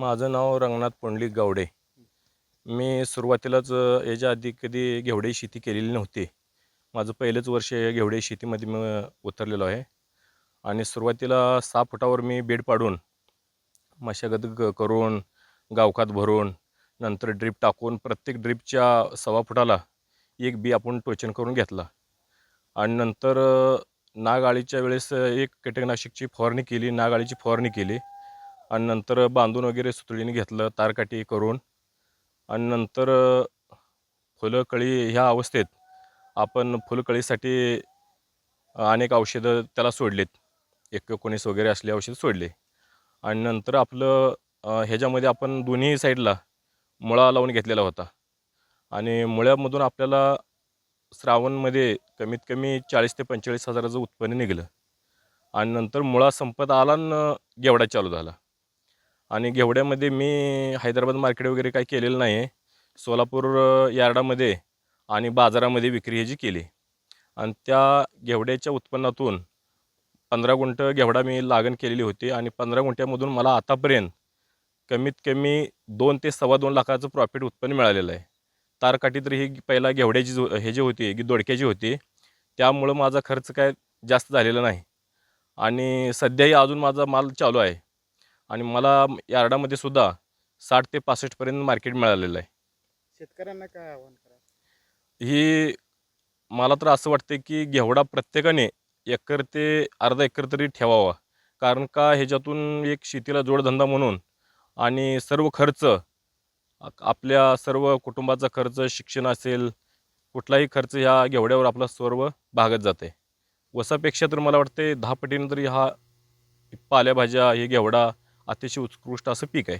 माझं नाव रंगनाथ पंडलिक गावडे. मी सुरुवातीलाच याच्या आधी कधी घेवडे शेती केलेली नव्हती. माझं पहिलंच वर्ष घेवडे शेतीमध्ये मी उतरलेलो आहे. आणि सुरुवातीला सहा फुटावर मी बेड पाडून मशागत करून गावखात भरून नंतर ड्रीप टाकून प्रत्येक ड्रीपच्या सव्वा फुटाला एक बी आपण टोचन करून घेतला. आणि नंतर नागाळीच्या वेळेस एक कीटकनाशकची फवारणी केली नागाळीची फवारणी केली. आणि नंतर बांधून वगैरे सुतळीने घेतलं तारकाठी करून. आणि नंतर फुलं कळी ह्या अवस्थेत आपण फुलकळीसाठी अनेक औषधं त्याला सोडलेत. एक एकोणीस वगैरे असले औषध सोडले. आणि नंतर आपलं ह्याच्यामध्ये आपण दोन्ही साईडला मुळा लावून घेतलेला होता. आणि मुळ्यामधून आपल्याला श्रावणमध्ये कमीत कमी चाळीस ते पंचेचाळीस हजाराचं उत्पन्न निघालं. आणि नंतर मुळा संपत आला न घेवडा चालू झाला. आणि घेवड्यामध्ये मी हैदराबाद मार्केट वगैरे काही केलेलं नाही आहे. सोलापूर यार्डामध्ये आणि बाजारामध्ये विक्री ह्याची केली. आणि त्या घेवड्याच्या उत्पन्नातून पंधरा गुंठं घेवडा मी लागण केलेली होती आणि पंधरा गुंठ्यामधून मला आतापर्यंत कमीत कमी दोन ते सव्वा दोन लाखाचं प्रॉफिट उत्पन्न मिळालेलं आहे. तारकाठी तर ही पहिला घेवड्याची जो हे जी होती की दोडक्याची होती. त्यामुळं माझा खर्च काय जास्त झालेला नाही. आणि सध्याही अजून माझा माल चालू आहे. आणि मला यार्डामध्ये सुद्धा साठ ते पासष्टपर्यंत मार्केट मिळालेलं आहे. शेतकऱ्यांना काय आव्हान करा ही मला तर असं वाटतं की घेवडा प्रत्येकाने एकर ते अर्धा एकर तरी ठेवावा. कारण का ह्याच्यातून एक शेतीला जोडधंदा म्हणून आणि सर्व खर्च आपल्या सर्व कुटुंबाचा खर्च शिक्षण असेल कुठलाही खर्च ह्या घेवड्यावर आपला सर्व भागत जाते. वसापेक्षा तर मला वाटते दहा पटीनं तरी हा पालेभाज्या हे घेवडा अतिशय उत्कृष्ट असं पीक आहे.